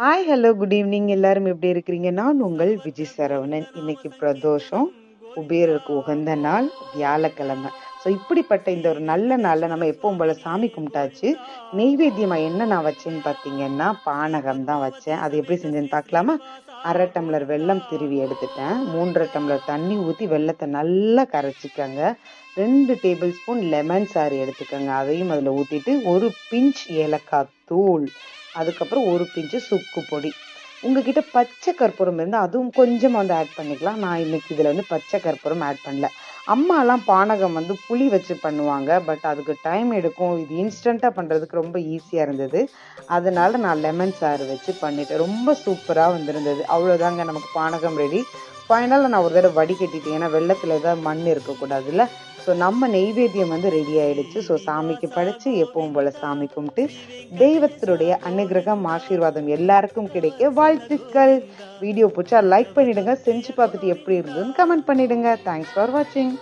Hi hello good evening எல்லாரும் எப்படி இருக்கிறீங்க? நான் உங்கள் விஜய் சரவணன். இன்னைக்கு பிரதோஷம். குபேரருக்கு உகந்த நாள். வியாழக்கிழமை. ஸோ இப்படிப்பட்ட இந்த ஒரு நல்ல நாளில் நம்ம எப்பவும் போல சாமி கும்பிட்டாச்சு. நெய்வேத்தியமாக என்ன நான் வச்சேன்னு பார்த்தீங்கன்னா பானகம் தான் வச்சேன். அது எப்படி செஞ்சேன்னு பார்க்கலாமா அரை டம்ளர் வெல்லம் திருவி எடுத்துட்டேன். மூன்றரை டம்ளர் தண்ணி ஊற்றி வெள்ளத்தை நல்லா கரைச்சிக்கங்க. ரெண்டு டேபிள் ஸ்பூன் லெமன் சாறு எடுத்துக்கோங்க. அதையும் அதில் ஊற்றிட்டு ஒரு பிஞ்ச் ஏலக்காய் தூள் அதுக்கப்புறம் ஒரு பிஞ்சு சுக்கு பொடி. உங்ககிட்ட பச்சை கற்பூரம் இருந்தால் அதுவும் கொஞ்சமாக வந்து ஆட் பண்ணிக்கலாம். நான் இன்னைக்கு இதில் வந்து பச்சை கற்பூரம் ஆட் பண்ணல. அம்மாலாம் பானகம் வந்து புளி வச்சு பண்ணுவாங்க பட் அதுக்கு டைம் எடுக்கும். இது இன்ஸ்டண்ட்டாக பண்ணுறதுக்கு ரொம்ப ஈஸியாக இருந்தது. அதனால நான் லெமன் சாறு வச்சு பண்ணிட்டேன். ரொம்ப சூப்பராக வந்திருந்தது. அவ்வளோதாங்க நமக்கு பானகம் ரெடி ஃபைனலாக நான் ஒரு தடவை வடிகட்டிட்டேன். ஏன்னா வெள்ளத்தில் ஏதாவது மண் இருக்கக்கூடாதுல்ல. ஸோ நம்ம நெய்வேத்தியம் வந்து ரெடி ஆயிடுச்சு. ஸோ சாமிக்கு படைச்சு எப்பவும் போல சாமி கும்பிட்டு தெய்வத்தினுடைய அனுகிரகம் ஆசீர்வாதம் எல்லாருக்கும் கிடைக்க வாழ்த்துக்கள். வீடியோ பிடிச்சா லைக் பண்ணிடுங்க. செஞ்சு பார்த்துட்டு எப்படி இருந்ததுன்னு கமெண்ட் பண்ணிடுங்க. தேங்க்ஸ் ஃபார் வாட்சிங்